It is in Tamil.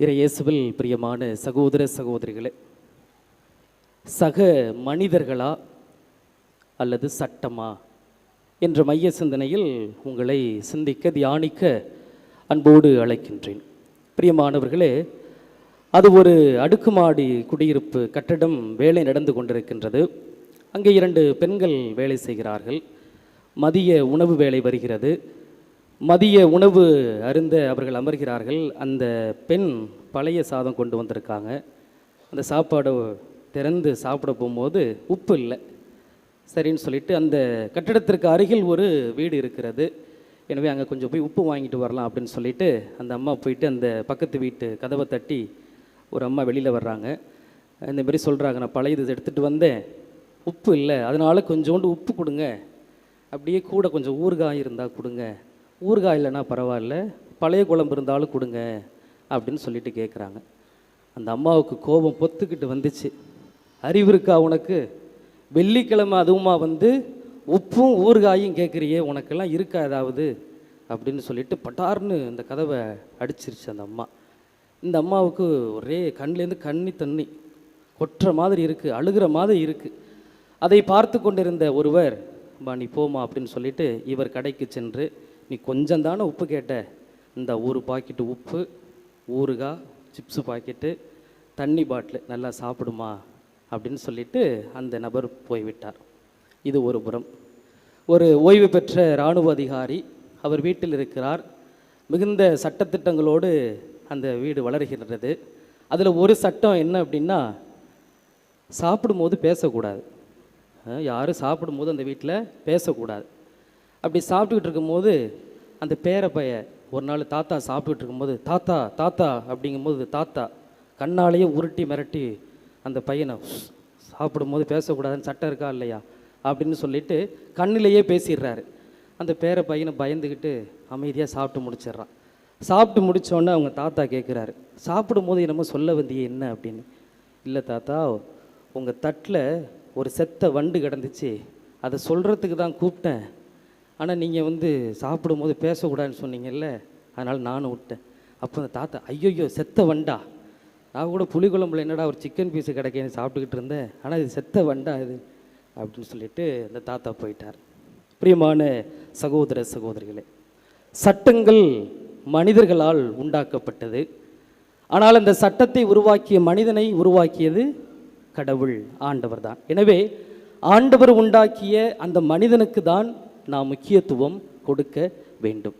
இறையேசுவில் பிரியமான சகோதர சகோதரிகளே சக மனிதர்களா அல்லது சட்டமா என்ற மைய சிந்தனையில் உங்களை சிந்திக்க தியானிக்க அன்போடு அழைக்கின்றேன். பிரியமானவர்களே அது ஒரு அடுக்குமாடி குடியிருப்பு கட்டடம் வேலை நடந்து கொண்டிருக்கின்றது. அங்கே இரண்டு பெண்கள் வேலை செய்கிறார்கள். மதிய உணவு வேலை வருகிறது. மதிய உணவு அருந்த அவர்கள் அமர்கிறார்கள். அந்த பெண் பழைய சாதம் கொண்டு வந்திருக்காங்க. அந்த சாப்பாடு திறந்து சாப்பிட போகும்போது உப்பு இல்லை. சரின்னு சொல்லிட்டு அந்த கட்டிடத்திற்கு அருகில் ஒரு வீடு இருக்கிறது. எனவே அங்கே கொஞ்சம் போய் உப்பு வாங்கிட்டு வரலாம் அப்படின்னு சொல்லிட்டு அந்த அம்மா போயிட்டு அந்த பக்கத்து வீட்டு கதவை தட்டி ஒரு அம்மா வெளியில் வர்றாங்க. இந்த மாதிரி சொல்கிறாங்க நான் பழைய இது எடுத்துகிட்டு வந்தேன். உப்பு இல்லை. அதனால் கொஞ்சோண்டு உப்பு கொடுங்க. அப்படியே கூட கொஞ்சம் ஊறுகாய் இருந்தால் கொடுங்க. ஊறுகாய் இல்லைன்னா பரவாயில்ல பழைய குழம்பு இருந்தாலும் கொடுங்க அப்படின்னு சொல்லிட்டு கேட்குறாங்க அந்த அம்மாவுக்கு கோபம் பொத்துக்கிட்டு வந்துச்சு. அறிவு இருக்கா உனக்கு? வெள்ளிக்கிழமை அதுவுமா வந்து உப்பும் ஊறுகாயும் கேட்குறியே உனக்கெல்லாம் இருக்கா ஏதாவது? அப்படின்னு சொல்லிட்டு பட்டார்னு இந்த கதவை அடிச்சிருச்சு அந்த அம்மா. இந்த அம்மாவுக்கு ஒரே கண்லேருந்து கண்ணி தண்ணி கொட்டுற மாதிரி இருக்குது அழுகிற மாதிரி இருக்குது அதை பார்த்து கொண்டிருந்த ஒருவர் பா நீ போமா அப்படின்னு சொல்லிட்டு இவர் கடைக்கு சென்று நீ கொஞ்சம் தானே உப்பு கேட்ட? இந்த ஒரு பாக்கெட்டு உப்பு ஊறுகாய் சிப்ஸு பாக்கெட்டு தண்ணி பாட்டில் நல்லா சாப்பிடுமா? அப்படின்னு சொல்லிட்டு அந்த நபர் போய்விட்டார். இது ஒரு புறம். ஒரு ஓய்வு பெற்ற இராணுவ அதிகாரி அவர் வீட்டில் இருக்கிறார். மிகுந்த சட்டத்திட்டங்களோடு அந்த வீடு வளர்கின்றது. அதில் ஒரு சட்டம் என்ன அப்படின்னா சாப்பிடும்போது பேசக்கூடாது. யாரும் சாப்பிடும்போது அந்த வீட்டில் பேசக்கூடாது. அப்படி சாப்பிட்டுக்கிட்டு இருக்கும்போது அந்த பேர பைய ஒரு நாள் தாத்தா சாப்பிட்டுக்கிட்டு இருக்கும்போது தாத்தா தாத்தா அப்படிங்கும்போது தாத்தா கண்ணாலேயே உருட்டி மிரட்டி அந்த பையனை சாப்பிடும்போது பேசக்கூடாதுன்னு சட்டம் இருக்கா இல்லையா? அப்படின்னு சொல்லிட்டு கண்ணிலேயே பேசிடுறாரு. அந்த பேர பையனை பயந்துக்கிட்டு அமைதியாக சாப்பிட்டு முடிச்சிடுறான். சாப்பிட்டு முடித்தோடனே அவங்க தாத்தா கேட்குறாரு சாப்பிடும்போது என்னமோ சொல்ல வந்தியே என்ன? அப்படின்னு. இல்லை தாத்தா உங்கள் தட்டில் ஒரு செத்த வண்டு கிடந்துச்சு. அதை சொல்கிறதுக்கு தான் கூப்பிட்டேன். ஆனால் நீங்கள் வந்து சாப்பிடும்போது பேசக்கூடாதுன்னு சொன்னீங்கல்ல அதனால் நானும் விட்டேன். அப்போ அந்த தாத்தா ஐயோயோ செத்த வண்டா. நான் கூட புளிக்குழம்புல என்னடா ஒரு சிக்கன் பீஸு கிடைக்கேன்னு சாப்பிட்டுக்கிட்டு இருந்தேன் ஆனால் இது செத்த வண்டா இது அப்படின்னு சொல்லிட்டு அந்த தாத்தா போயிட்டார். பிரியமான சகோதர சகோதரிகளே சட்டங்கள் மனிதர்களால் உண்டாக்கப்பட்டது. ஆனால் அந்த சட்டத்தை உருவாக்கிய மனிதனை உருவாக்கியது கடவுள் ஆண்டவர் தான் எனவே ஆண்டவர் உண்டாக்கிய அந்த மனிதனுக்கு தான் நாம் முக்கியத்துவம் கொடுக்க வேண்டும்.